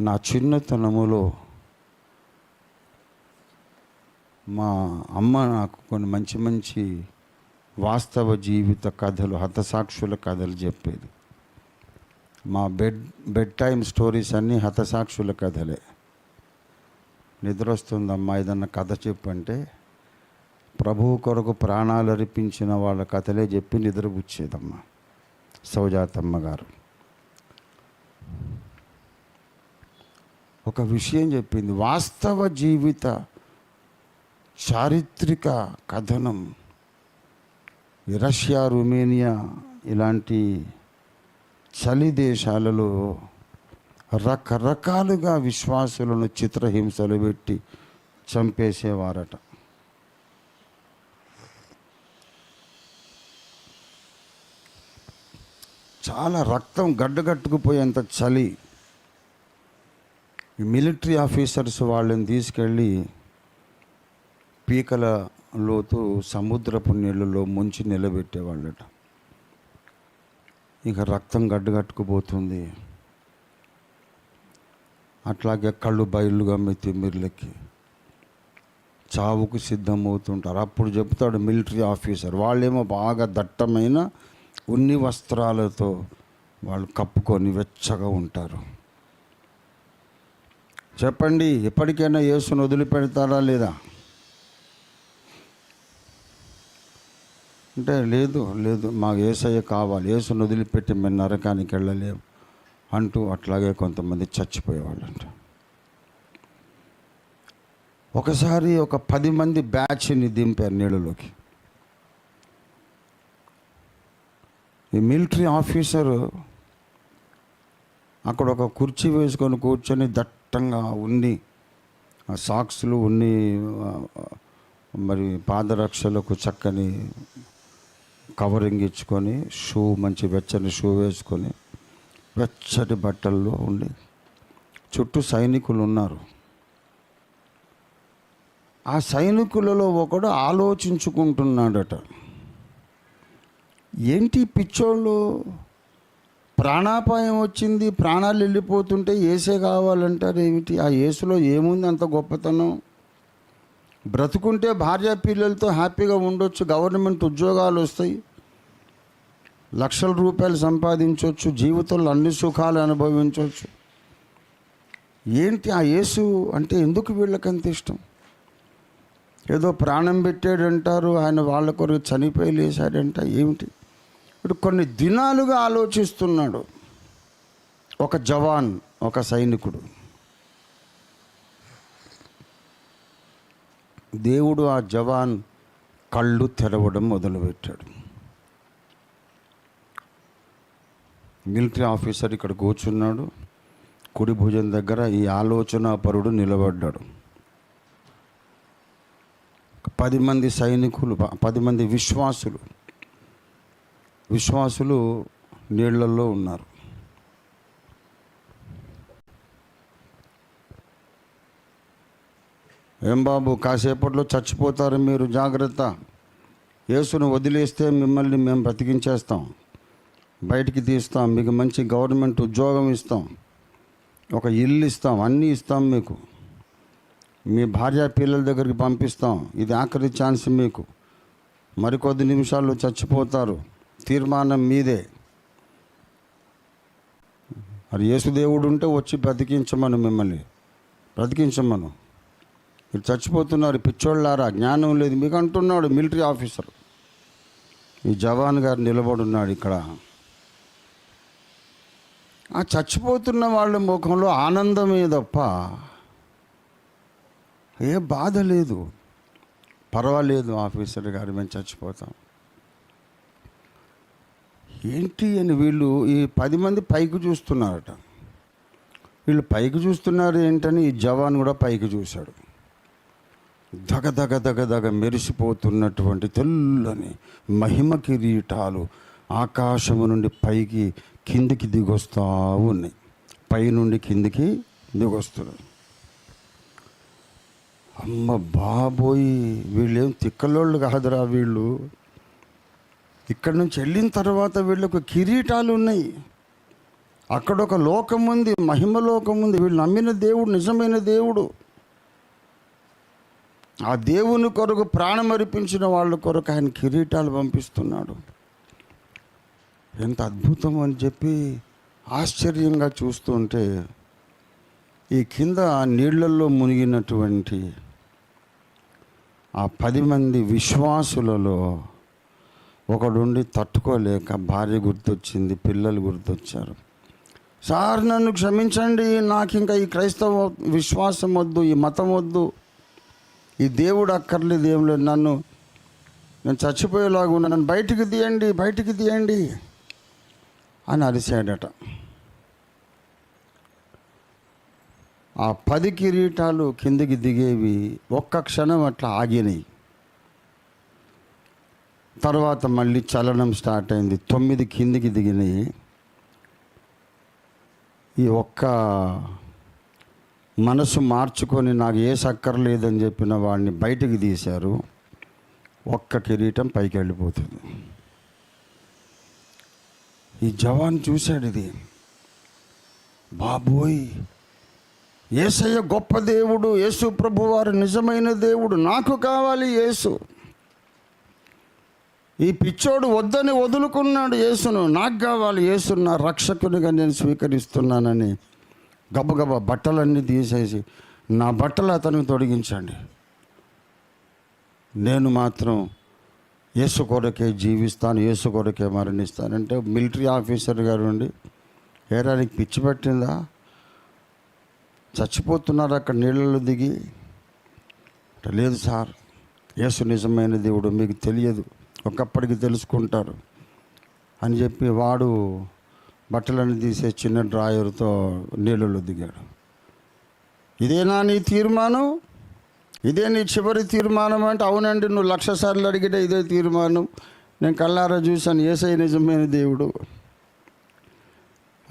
నా చిన్నతనములో మా అమ్మ నాకు కొన్ని మంచి మంచి వాస్తవ జీవిత కథలు హతసాక్షుల కథలు చెప్పేది. మా బెడ్ బెడ్ టైం స్టోరీస్ అన్నీ హతసాక్షుల కథలే. నిద్ర వస్తుందమ్మా ఏదన్నా కథ చెప్పంటే ప్రభువు కొరకు ప్రాణాలు అర్పించిన వాళ్ళ కథలే చెప్పి నిద్రపుచ్చేదమ్మా. సౌజాతమ్మ గారు. ఒక విషయం చెప్పింది. వాస్తవ జీవిత చారిత్రక కథనం. రష్యా రుమేనియా ఇలాంటి చలి దేశాలలో రకరకాలుగా విశ్వాసులను చిత్రహింసలు పెట్టి చంపేసేవారట. చాలా రక్తం గడ్డగట్టుకుపోయేంత చలి మిలిటరీ ఆఫీసర్స్ వాళ్ళని తీసుకెళ్ళి పీకల లోతు సముద్రపు నీళ్ళలో ముంచి నిలబెట్టేవాళ్ళట. ఇక రక్తం గడ్డగట్టుకుపోతుంది. అట్లాగే కళ్ళు బయలుగా మితిమిర్లకి చావుకు సిద్ధమవుతుంటారు. అప్పుడు చెప్తాడు మిలిటరీ ఆఫీసర్. వాళ్ళేమో బాగా దట్టమైన ఉన్ని వస్త్రాలతో వాళ్ళు కప్పుకొని వెచ్చగా ఉంటారు. చెప్పండి ఎప్పటికైనా యేసును వదిలిపెడతారా లేదా? అంటే లేదు లేదు మాకు ఏసయ్య కావాలి ఏసును వదిలిపెట్టి మేము నరకానికి వెళ్ళలేము అంటూ అట్లాగే కొంతమంది చచ్చిపోయేవాళ్ళంట. ఒకసారి ఒక పది మంది బ్యాచ్ని దింపారు నీళ్ళలోకి. ఈ మిలిటరీ ఆఫీసరు అక్కడ ఒక కుర్చీ వేసుకొని కూర్చొని దట్టంగా ఉన్ని ఆ సాక్స్లు ఉన్ని మరి పాదరక్షలకు చక్కని కవరింగ్ ఇచ్చుకొని షూ మంచి వెచ్చని షూ వేసుకొని వెచ్చటి బట్టల్లో ఉండి చుట్టూ సైనికులు ఉన్నారు. ఆ సైనికులలో ఒకడు ఆలోచించుకుంటున్నాడట. ఏంటి పిచ్చోళ్ళు? ప్రాణాపాయం వచ్చింది ప్రాణాలు వెళ్ళిపోతుంటే ఏసే కావాలంటారు ఏమిటి? ఆ ఏసులో ఏముంది అంత గొప్పతనం? బ్రతుకుంటే భార్య పిల్లలతో హ్యాపీగా ఉండొచ్చు గవర్నమెంట్ ఉద్యోగాలు వస్తాయి లక్షల రూపాయలు సంపాదించవచ్చు జీవితంలో అన్ని సుఖాలు అనుభవించవచ్చు ఏంటి ఆ యేసు అంటే ఎందుకు వీళ్ళకంత ఇష్టం? ఏదో ప్రాణం పెట్టాడంటారు ఆయన వాళ్ళ కొరకు చనిపోయి లేశాడంట ఏమిటి? ఇప్పుడు కొన్ని దినాలుగా ఆలోచిస్తున్నాడు. ఒక జవాన్ ఒక సైనికుడు. దేవుడు ఆ జవాన్ కళ్ళు తెరవడం మొదలుపెట్టాడు. మిలిటరీ ఆఫీసర్ ఇక్కడ కూర్చున్నాడు. కుడి భుజం దగ్గర ఈ ఆలోచన పరుడు నిలబడ్డాడు. పది మంది సైనికులు పది మంది విశ్వాసులు. విశ్వాసులు నీళ్ళలో ఉన్నారు. ఏం బాబు కాసేపట్లో చచ్చిపోతారు మీరు జాగ్రత్త. యేసును వదిలేస్తే మిమ్మల్ని మేము బ్రతికించేస్తాం. బయటికి తీస్తాం మీకు మంచి గవర్నమెంట్ ఉద్యోగం ఇస్తాం. ఒక ఇల్లు ఇస్తాం అన్నీ ఇస్తాం మీకు. మీ భార్య పిల్లల దగ్గరికి పంపిస్తాం ఇది ఆఖరి ఛాన్స్ మీకు. మరికొద్ది నిమిషాల్లో చచ్చిపోతారు. తీర్మానం మీదే. మరి యేసుదేవుడు ఉంటే వచ్చి బ్రతికించమను మిమ్మల్ని. బ్రతికించమను. మీరు చచ్చిపోతున్నారు పిచ్చోళ్ళారా జ్ఞానం లేదు. మీకు అంటున్నాడు మిలిటరీ ఆఫీసర్. ఈ జవాన్ గారు నిలబడున్నాడు ఇక్కడ. ఆ చచ్చిపోతున్న వాళ్ళ ముఖంలో ఆనందమే తప్ప ఏ బాధ లేదు. పర్వాలేదు ఆఫీసర్ గారు మేము చచ్చిపోతాం. ఏంటి అని వీళ్ళు ఈ పది మంది పైకి చూస్తున్నారట. వీళ్ళు పైకి చూస్తున్నారు ఏంటని ఈ జవాన్ కూడా పైకి చూశాడు. దగ దగ దగ దగ మెరిసిపోతున్నటువంటి తెల్లని మహిమ కిరీటాలు ఆకాశము నుండి పైకి కిందికి దిగొస్తా ఉన్నాయి. పైనుండి కిందికి దిగొస్తున్నాయి అమ్మ బాబోయి వీళ్ళేం తిక్కలోళ్ళు కాదురా వీళ్ళు. ఇక్కడ నుంచి వెళ్ళిన తర్వాత వీళ్ళకు కిరీటాలు ఉన్నాయి. అక్కడ ఒక లోకం ఉంది మహిమ లోకం ఉంది. వీళ్ళు నమ్మిన దేవుడు నిజమైన దేవుడు. ఆ దేవుని కొరకు ప్రాణం అర్పించిన వాళ్ళ కొరకు ఆయన కిరీటాలు పంపిస్తున్నాడు. ఎంత అద్భుతం అని చెప్పి ఆశ్చర్యంగా చూస్తుంటే ఈ కింద నీళ్ళలో మునిగినటువంటి ఆ పది మంది విశ్వాసులలో ఒకడుండి తట్టుకోలేక భార్య గుర్తొచ్చింది పిల్లలు గుర్తొచ్చారు. సార్ నన్ను క్షమించండి నాకు ఇంకా ఈ క్రైస్తవ విశ్వాసం వద్దు ఈ మతం వద్దు. ఈ దేవుడు అక్కర్లేదు ఏం లేదు నన్ను నేను చచ్చిపోయేలాగా ఉన్నా నన్ను బయటికి తీయండి బయటికి తీయండి అని అరిశాడట. ఆ పది కిరీటాలు కిందికి దిగేవి ఒక్క క్షణం అట్లా ఆగినాయి. తర్వాత మళ్ళీ చలనం స్టార్ట్ అయింది. తొమ్మిది కిందికి దిగినాయి ఈ ఒక్క మనసు మార్చుకొని నాకు ఏ సక్కర్లేదని చెప్పిన వాడిని బయటికి తీశారు. ఒక్క కిరీటం పైకి వెళ్ళిపోతుంది. ఈ జవాన్ చూశాడు ఇది. బాబోయ్! ఏసయ్య గొప్ప దేవుడు యేసు ప్రభువారు నిజమైన దేవుడు నాకు కావాలి యేసు. ఈ పిచ్చోడు వద్దని వదులుకున్నాడు యేసును. నాకు కావాలి యేసు నా రక్షకునిగా నేను స్వీకరిస్తున్నానని గబగబా బట్టలన్నీ తీసేసి నా బట్టలు అతనికి తొడిగించండి. నేను మాత్రం యేసు కొరకే జీవిస్తాను యేసు కొరకే మరణిస్తానంటే మిలిటరీ ఆఫీసర్ గారు ఉండి ఏరా పిచ్చి పట్టిందా? చచ్చిపోతున్నారు అక్కడ నీళ్ళలో దిగి. లేదు సార్ యేసు నిజమైన దేవుడు మీకు తెలియదు. ఒకప్పటికి తెలుసుకుంటారు అని చెప్పి వాడు బట్టలన్నీ తీసే చిన్న డ్రాయర్తో నీళ్ళలో దిగాడు. ఇదేనా నీ తీర్మానం? ఇదే నీ చివరి తీర్మానం అంటే అవునండి నువ్వు లక్ష సార్లు అడిగితే ఇదే తీర్మానం. నేను కళ్ళారా చూశాను ఏసై నిజమైన దేవుడు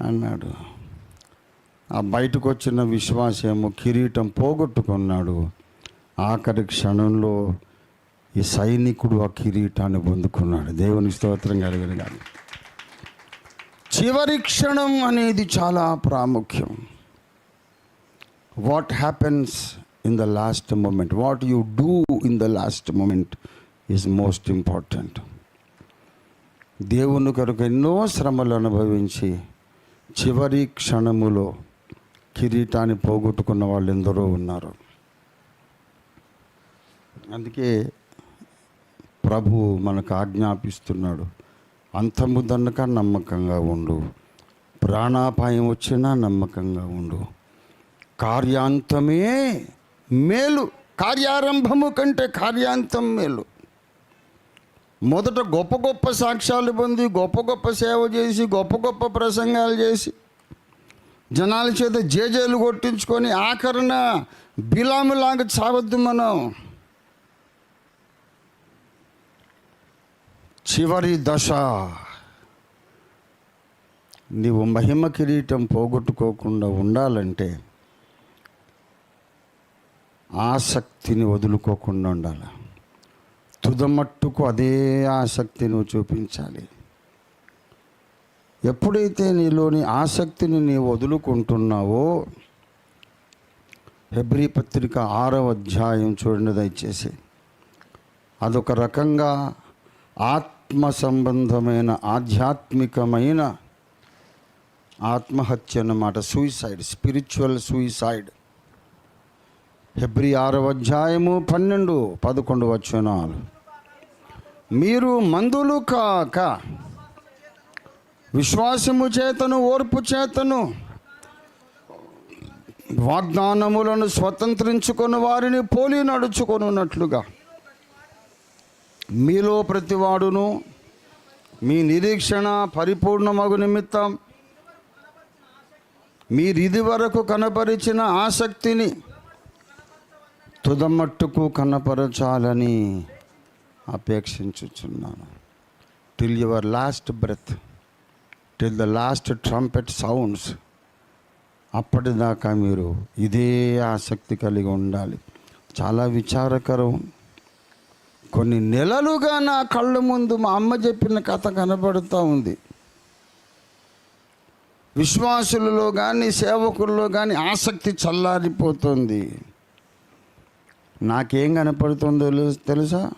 అన్నాడు. ఆ బయటకు వచ్చిన విశ్వాసేమో కిరీటం పోగొట్టుకున్నాడు. ఆఖరి క్షణంలో ఈ సైనికుడు ఆ కిరీటాన్ని పొందుకున్నాడు. దేవుని స్తోత్రం కలిగిన కానీ చివరి క్షణం అనేది చాలా ప్రాముఖ్యం. What happens in the last moment what you do in the last moment is most important దేవుని కొరకు ఎన్నో శ్రమలు అనుభవించి చివరి క్షణములో కిరీటాన్ని పోగొట్టుకున్న వాళ్ళు ఎందరో ఉన్నారు. అందుకే ప్రభు మనకు ఆజ్ఞాపిస్తున్నాడు. అంతము దన్నక నమ్మకంగా ఉండు. ప్రాణాపాయం వచ్చినా నమ్మకంగా ఉండు. కార్యాంతమే మేలు. కార్యారంభము కంటే కార్యాంతం మేలు. మొదట గొప్ప గొప్ప సాక్ష్యాలు పొంది గొప్ప గొప్ప సేవ చేసి గొప్ప గొప్ప ప్రసంగాలు చేసి జనాల చేత జేజేలు కొట్టించుకొని ఆఖరణ బిలాములాగా చావద్దు మనం. చివరి దశ. నీవు మహిమ కిరీటం పోగొట్టుకోకుండా ఉండాలంటే ఆసక్తిని వదులుకోకుండా ఉండాలి. తుదమట్టుకు అదే ఆసక్తి నువ్వు చూపించాలి. ఎప్పుడైతే నీలోని ఆసక్తిని నీవు వదులుకుంటున్నావో హెబ్రీ పత్రిక ఆరవ అధ్యాయం చూడండి దయచేసి. అదొక రకంగా ఆత్మ ఆత్మ సంబంధమైన ఆధ్యాత్మికమైన ఆత్మహత్య అన్నమాట. సూయిసైడ్ స్పిరిచువల్ సూయిసైడ్ హెబ్రి ఆరవ అధ్యాయము పన్నెండు పదకొండు వచనాలు. మీరు మందులు కాక విశ్వాసము చేతను ఓర్పు చేతను వాగ్దానములను స్వతంత్రించుకొని వారిని పోలి నడుచుకొనున్నట్లుగా. మీలో ప్రతివాడును మీ నిరీక్షణ పరిపూర్ణమగు నిమిత్తం మీరిది వరకు కనపరిచిన ఆసక్తిని తుదమట్టుకు కనపరచాలని అపేక్షించుచున్నాను. Till your last breath till the last trumpet sounds అప్పటిదాకా మీరు ఇదే ఆసక్తి కలిగి ఉండాలి. చాలా విచారకరం. కొన్ని నెలలుగా నా కళ్ళ ముందు మా అమ్మ చెప్పిన కథ కనబడుతూ ఉంది. విశ్వాసులలో కానీ సేవకుల్లో కానీ ఆసక్తి చల్లారిపోతుంది. నాకేం కనపడుతుందో తెలుసా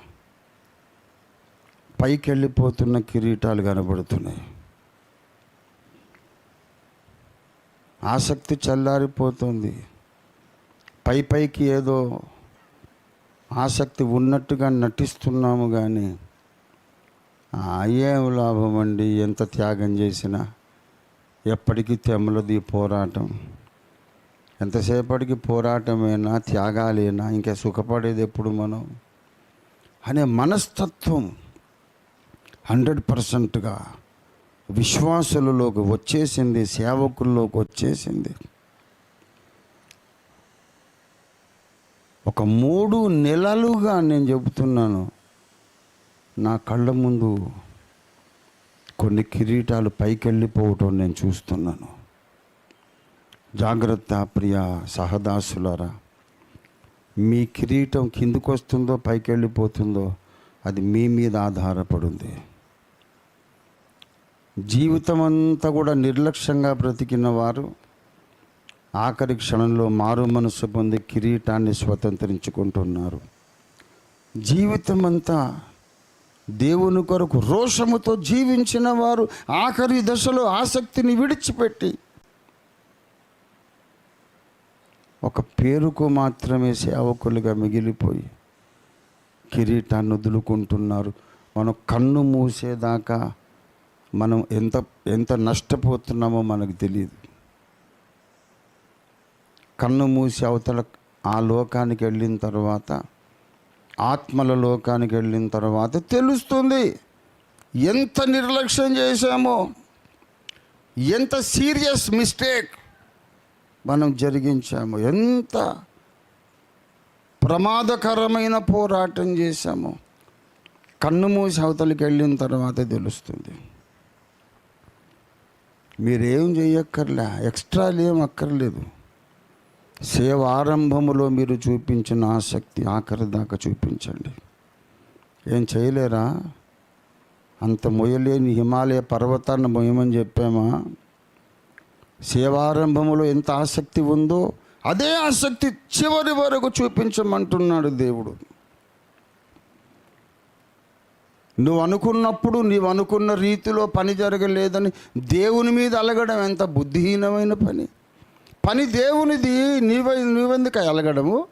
పైకి వెళ్ళిపోతున్న కిరీటాలు కనబడుతున్నాయి. ఆసక్తి చల్లారిపోతుంది. పై పైకి ఏదో ఆసక్తి ఉన్నట్టుగా నటిస్తున్నాము కానీ ఆ, లాభం అండి ఎంత త్యాగం చేసినా. ఎప్పటికీ తెమ్మలది పోరాటం. ఎంతసేపటికి పోరాటమేనా త్యాగాలేనా ఇంకా సుఖపడేది ఎప్పుడు మనం? అనే మనస్తత్వం హండ్రెడ్ పర్సెంట్గా విశ్వాసులలోకి వచ్చేసింది సేవకుల్లోకి వచ్చేసింది. ఒక మూడు నెలలుగా నేను చెబుతున్నాను. నా కళ్ళ ముందు కొన్ని కిరీటాలు పైకి వెళ్ళిపోవటం నేను చూస్తున్నాను. జాగ్రత్త ప్రియ సహదాసులారా. మీ కిరీటం కిందకు వస్తుందో పైకి వెళ్ళిపోతుందో అది మీ మీద ఆధారపడింది. జీవితం అంతా కూడా నిర్లక్ష్యంగా బ్రతికిన వారు ఆఖరి క్షణంలో మారు మనసు పొంది కిరీటాన్ని స్వతంత్రించుకుంటున్నారు. జీవితం అంతా దేవుని కొరకు రోషముతో జీవించిన వారు ఆఖరి దశలో ఆసక్తిని విడిచిపెట్టి ఒక పేరుకు మాత్రమే సేవకులుగా మిగిలిపోయి కిరీటాన్ని వదులుకుంటున్నారు. మనం కన్ను మూసేదాకా మనం ఎంత ఎంత నష్టపోతున్నామో మనకు తెలియదు. కన్ను మూసి అవతల ఆ లోకానికి వెళ్ళిన తర్వాత ఆత్మల లోకానికి వెళ్ళిన తర్వాత తెలుస్తుంది ఎంత నిర్లక్ష్యం చేశామో ఎంత సీరియస్ మిస్టేక్ మనం జరిగించాము ఎంత ప్రమాదకరమైన పోరాటం చేశాము కన్ను మూసి అవతలికి వెళ్ళిన తర్వాత తెలుస్తుంది. మీరేం చేయక్కర్లే ఎక్స్ట్రాలు ఏం అక్కర్లేదు. సేవ ఆరంభములో మీరు చూపించిన ఆసక్తి ఆఖరి దాకా చూపించండి. ఏం చేయలేరా? అంత మొయ్యలేని హిమాలయ పర్వతాన్ని మొయ్యమని చెప్పామా? సేవారంభములో ఎంత ఆసక్తి ఉందో అదే ఆసక్తి చివరి వరకు చూపించమంటున్నాడు దేవుడు. నువ్వు అనుకున్నప్పుడు నీవు అనుకున్న రీతిలో పని జరగలేదని దేవుని మీద అలగడం ఎంత బుద్ధిహీనమైన పని. పని దేవునిది నీవై నీవెందుకు అలగడము?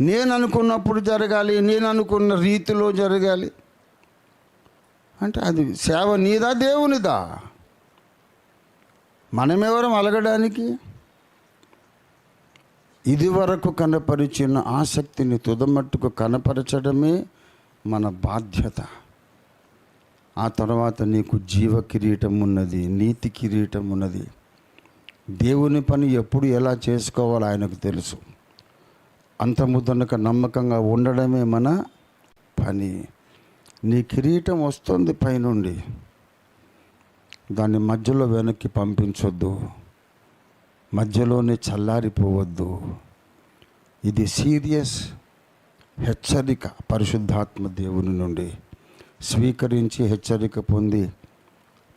నేను అనుకున్నప్పుడు జరగాలి నేను అనుకున్న రీతిలో జరగాలి. అంటే అది సేవ నీదా దేవునిదా? మనమెవరం అలగడానికి? ఇదివరకు కనపరిచిన ఆసక్తిని తుదమట్టుకు కనపరచడమే మన బాధ్యత. ఆ తర్వాత నీకు జీవ కిరీటం ఉన్నది నీతి కిరీటం ఉన్నది. దేవుని పని ఎప్పుడు ఎలా చేసుకోవాలో ఆయనకు తెలుసు. అంత ముద్దనక నమ్మకంగా ఉండడమే మన పని. నీ కిరీటం వస్తుంది పైనుండి. దాన్ని మధ్యలో వెనక్కి పంపించొద్దు. మధ్యలోనే చల్లారిపోవద్దు. ఇది సీరియస్ హెచ్చరిక పరిశుద్ధాత్మ దేవుని నుండి. స్వీకరించి హెచ్చరిక పొంది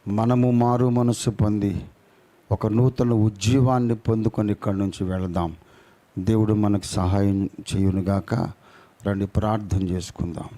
మనము మారు మనసు పొంది ఒక నూతన ఉజ్జీవాన్ని పొందుకొని ఇక్కడి నుంచి వెళదాం. దేవుడు మనకు సహాయం చేయునుగాక రండి ప్రార్థన చేసుకుందాం.